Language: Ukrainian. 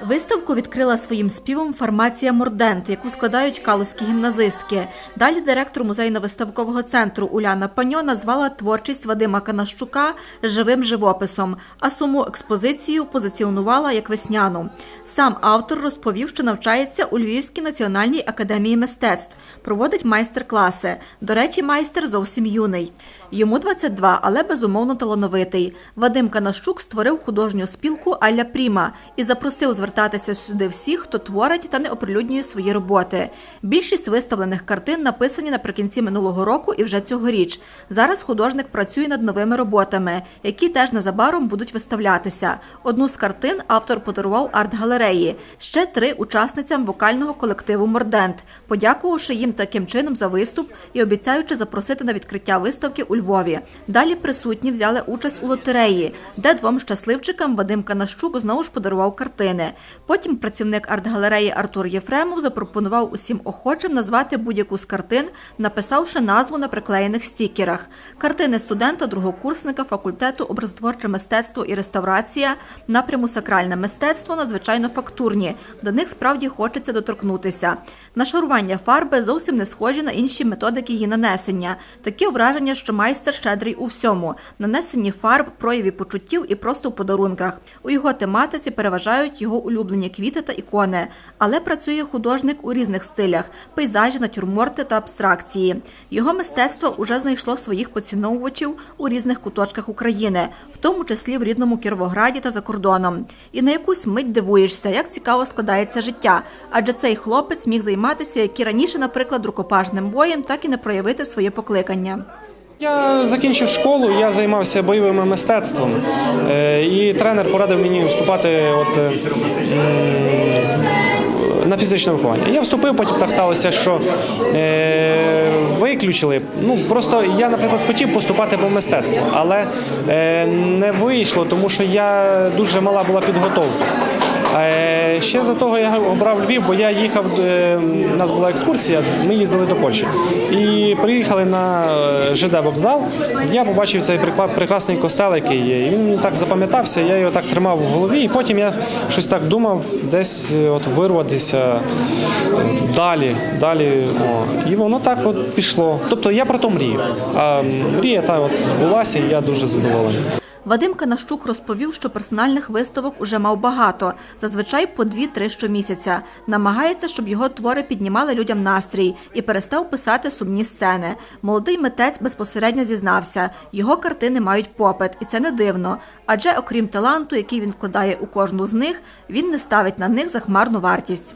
Виставку відкрила своїм співом фармація Мордент, яку складають калузькі гімназистки. Далі директор музейно-виставкового центру Уляна Паньо назвала творчість Вадима Канащука живим живописом, а саму експозицію позиціонувала як весняну. Сам автор розповів, що навчається у Львівській національній академії мистецтв, проводить майстер-класи. До речі, майстер зовсім юний. Йому 22, але безумовно талановитий. Вадим Канащук створив художню спілку Алля Пріма і запросив звертатися сюди всіх, хто творить та не оприлюднює свої роботи. Більшість виставлених картин написані наприкінці минулого року і вже цьогоріч. Зараз художник працює над новими роботами, які теж незабаром будуть виставлятися. Одну з картин автор подарував арт-галереї. Ще три учасницям вокального колективу Мордент, подякувавши їм таким чином за виступ і обіцяючи запросити на відкриття виставки у Львові. Далі присутні взяли участь у лотереї, де двом щасливчикам Вадим Канащук знову ж подарував картини. Потім працівник арт-галереї Артур Єфремов запропонував усім охочим назвати будь-яку з картин, написавши назву на приклеєних стікерах. Картини студента другокурсника факультету образотворче мистецтво і реставрація напряму сакральне мистецтво надзвичайно фактурні. До них справді хочеться доторкнутися. Нашарування фарби зовсім не схожі на інші методики її нанесення. Таке враження, що майстер щедрий у всьому: нанесенні фарб, прояві почуттів і просто в подарунках. У його тематиці переважають його улюблені квіти та ікони, але працює художник у різних стилях: пейзажі, натюрморти та абстракції. Його мистецтво уже знайшло своїх поціновувачів у різних куточках України, в тому числі в рідному Кіровограді та за кордоном. І на якусь мить дивуєшся, як цікаво складається життя, адже цей хлопець міг займатися як і раніше, наприклад, рукопашним боєм, так і не проявити своє покликання. Я закінчив школу, я займався бойовими мистецтвом, Е, і тренер порадив мені вступати от, е, на фізичне виховання. Я вступив, потім так сталося, що е, виключили. Ну просто я, наприклад, хотів поступати по мистецтву, але е, не вийшло, тому що я дуже мала була підготовка. Е, Ще за того я обрав Львів, бо я їхав, е, у нас була екскурсія, ми їздили до Польщі. І приїхали на е, ЖД вокзал. Я побачив цей прекрасний костел, який є. І він так запам'ятався, я його так тримав в голові. І потім я щось так думав, десь от вирватися далі, далі. О. І воно так от пішло. Тобто я про то мрію. А мрія та от збулася, і я дуже задоволений. Вадим Канащук розповів, що персональних виставок уже мав багато, зазвичай по дві-три щомісяця. Намагається, щоб його твори піднімали людям настрій і перестав писати сумні сцени. Молодий митець безпосередньо зізнався, його картини мають попит, і це не дивно. Адже окрім таланту, який він вкладає у кожну з них, він не ставить на них захмарну вартість.